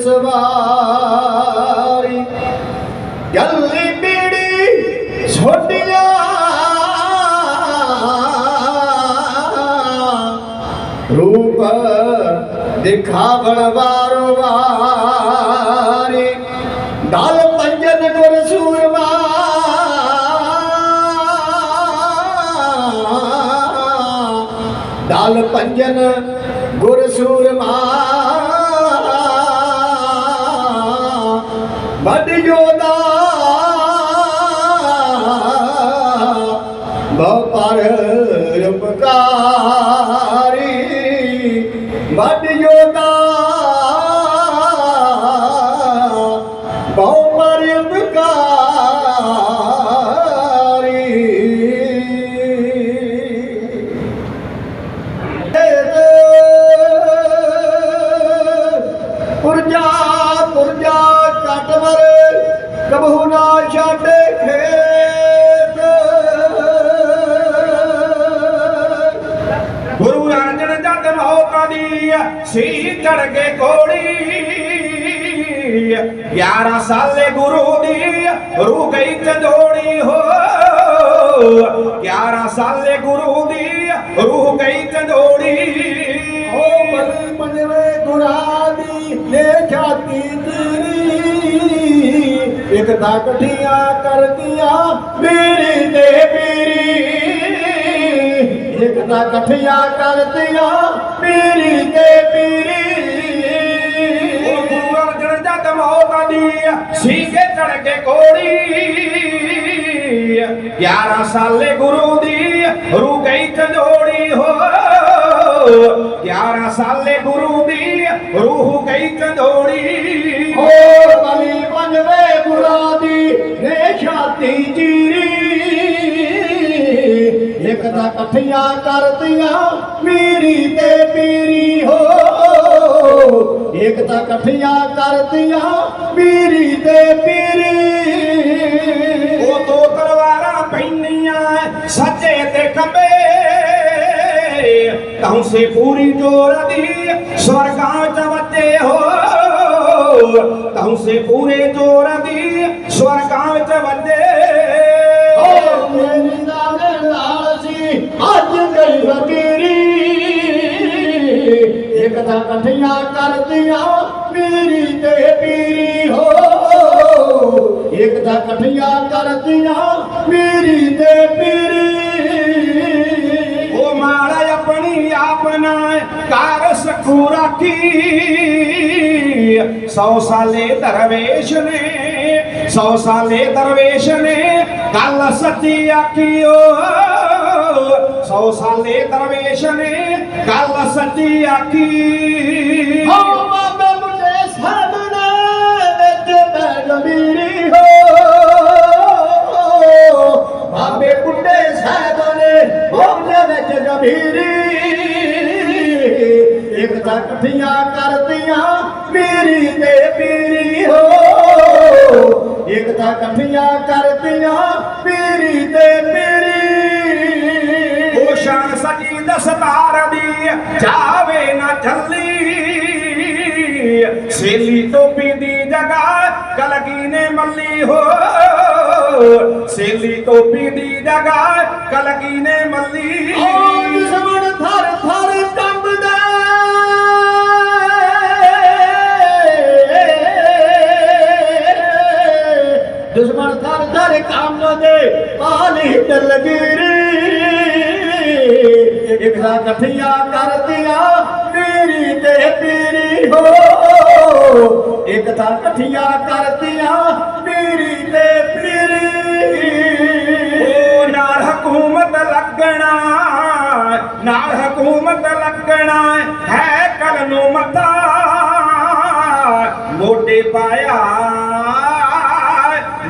ਸਵਾਰੀ। ਗੱਲੀ ਬੀੜੀ ਛੋਟੀਆਂ। ਰੂਪ ਦਿਖਾਵਣ ਵਾਰੋ ਵਾਰੀ। ਦਲ ਪੰਜਨ ਗੁਰ ਸੂਰਮਾ। ਦਲ ਪੰਜਨ ਗੁਰ ਸੂਰਮਾ। ਵੱਡ ਜੋਦਾ। ਬਹੁ ਪਰ ਰੁਪਕਾਰੀ ਵੱਡ ਕਬਹੂ ਨਾ ਛਾਡੇ ਖੇਤ। ਗੁਰੂ ਅਰਜਨ ਜਦ ਮੌਕਾ ਦੀ ਸੀ ਚੜ ਕੇ ਕੋੜੀ 11 ਸਾਲੇ ਗੁਰੂ ਦੀ ਰੂ ਗਈ ਚੰਦੋੜੀ ਹੋ। 11 ਸਾਲੇ ਗੁਰੂ ਦੀ ਰੂਹ ਗਈ ਚੰਦੋੜੀ ਇੱਕ ਤਾਂ ਇਕੱਠੀਆਂ ਕਰਦੀਆਂ ਮੇਰੀ ਤੇ ਮੇਰੀ। ਇੱਕ ਤਾਂ ਇਕੱਠੀਆਂ ਕਰਦੀਆਂ ਮੇਰੀ ਤੇ ਮੇਰੀ। ਉਹ ਗੁਰੂ ਅਰਜਨ ਜਦ ਮੌਕਾ ਦੀ ਸੀ ਕੇ ਚੜ ਕੇ ਕੋੜੀ 11 ਸਾਲੇ ਗੁਰੂ ਦੀ ਰੂ ਗਈ ਚੰਦੋੜੀ ਹੋ। 11 ਸਾਲੇ ਗੁਰੂ ਦੀ ਰੂਹ ਗਈ ਚੰਦੋੜੀ ਓ ਬਲੀ ਮਨਵੇ ਗੁਰਾਂ ਦੀ ਨੇ ਛਾਤੀ ਚੀਰੀ ਇੱਕ ਤਾਂ ਇਕੱਠੀਆਂ ਕਰਦੀਆਂ ਮੇਰੀ ਤੇ ਪੀਰੀ ਹੋ। ਇੱਕ ਤਾਂ ਇਕੱਠੀਆਂ ਕਰਦੀਆਂ ਮੇਰੀ ਤੇ ਪੀਰੀ। ਉਹ ਦੋ ਤਲਵਾਰਾਂ ਪੈਣੀਆਂ ਸੱਜੇ ਤੇ ਖੱਬੇ। ਕਹੂੰ ਸੇ ਪੂਰੀ ਜੋਰ ਦੀ ਸਵਰਗਾਂ ਚ ਵੱਜੇ ਹੋ। ਕਹੂੰ ਸੇ ਪੂਰੇ ਜੋਰ ਦੀ ਸਵਰਗਾਂ ਚ ਵੱਜੇ। ਓ ਮੇਰੀ ਨਾਲ ਲਾਲ ਸੀ ਅੱਜ ਗਈ ਫਕੀਰੀ ਇੱਕ ਤਾਂ ਇਕੱਠੀਆਂ ਕਰਦੀਆਂ ਮੇਰੀ ਤੇ ਪੀਰੀ ਹੋ। ਇੱਕ ਤਾਂ ਇਕੱਠੀਆਂ ਕਰਦੀਆਂ ਮੇਰੀ ਤੇ ਪੀਰੀ। ਉਹ ਮਾੜਾ ਆਪਣੀ ਆਪਣਾ ਕਾਰ ਸਖੂ ਰਾਖੀ। ਸੌ ਸਾਲੇ ਦਰਵੇਸ਼ ਨੇ, ਸੌ ਸਾਲੇ ਦਰਵੇਸ਼ ਨੇ ਗੱਲ ਸੱਚੀ ਆਖੀਓ। ਸੌ ਸਾਲੇ ਦਰਵੇਸ਼ ਨੇ ਗੱਲ ਸੱਚੀ ਆਖੀ। ਹੋ ਬਾਬੇ ਮੁੰਡੇ ਸਾਹਮਣੇ ਵਿੱਚ ਬੈਠ ਮੇਰੀ ਹੋ। ਬਾਬੇ ਬੁੱਢੇ ਸਾਹਿਬ ਨੇ ਵਿੱਚ ਗੰਭੀਰੀ ਇੱਕ ਤਾਂ ਇਕੱਠੀਆਂ ਕਰਦੀਆਂ ਮੇਰੀ ਤੇ ਪੀਰੀ ਹੋ। ਇੱਕ ਤਾਂ ਇਕੱਠੀਆਂ ਕਰਦੀਆਂ ਮੇਰੀ ਤੇ ਪੀਰੀ। ਉਹ ਸ਼ਾਨ ਸਜੀ ਦਸਤਾਰ ਦੀ ਜਾਵੇ ਨਾ ਚੱਲੀ ਸੇਲੀ ਟੋਪੀ ਦੀ ਜਗ੍ਹਾ ਕਲਗੀ ਨੇ ਮੱਲੀ ਹੋ। ਸੇਲੀ ਟੋਪੀ ਦੀ ਜਗ੍ਹਾ ਕਲਗੀ ਨੇ ਮੱਲੀ। ਦੁਸ਼ਮਣ ਥਰ ਥਰ ਕੰਬਦੇ ਪਾਲੀ ਦਲਗੀਰੀ ਇੱਕ ਦਾ ਇਕੱਠੀਆਂ ਕਰਦੀਆਂ ਮੇਰੀ ਤੇ ਪੀਰੀ। ਹੋ, ਇੱਕ ਤਾਂ ਇਕੱਠੀਆਂ ਕਰਦੀਆਂ ਮੇਰੀ ਤੇ ਪੀਰੀ। ਉਹ ਨਾਲ ਹਕੂਮਤ ਲੱਗਣਾ, ਨਾਲ ਹਕੂਮਤ ਲੱਗਣਾ ਹੈ ਕਲ ਨੂੰ ਮਤਾ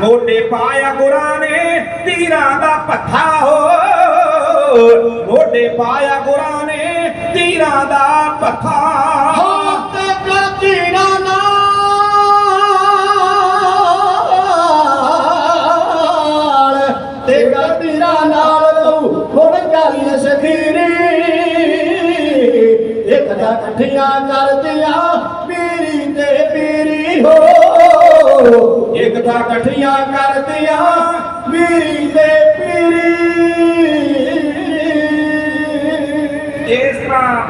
ਮੋਢੇ ਪਾਇਆ ਗੁਰਾਂ ਨੇ ਤੀਰਾਂ ਦਾ ਪੱਥਾ ਹੋ। ਮੋਢੇ ਪਾਇਆ ਗੁਰਾਂ ਨੇ ਤੀਰਾਂ ਦਾ ਪੱਥਾ ਹੱਥ ਕਰਤੀਨਾ ਨਾਲ ਤੇ ਕਰਤੀਨਾ ਨਾਲ ਤੂੰ ਹੁਣ ਗਾਲੀ ਸਖੀਰੀ। ਇੱਕ ਤਾਂ ਇਕੱਠੀਆਂ ਕਰਦੀਆਂ ਏਕਤਾ ਇਕੱਠੀਆਂ ਕਰਦੀਆਂ ਵੀਰ ਦੇ ਪੀਰੀ। ਇਸ ਤਰ੍ਹਾਂ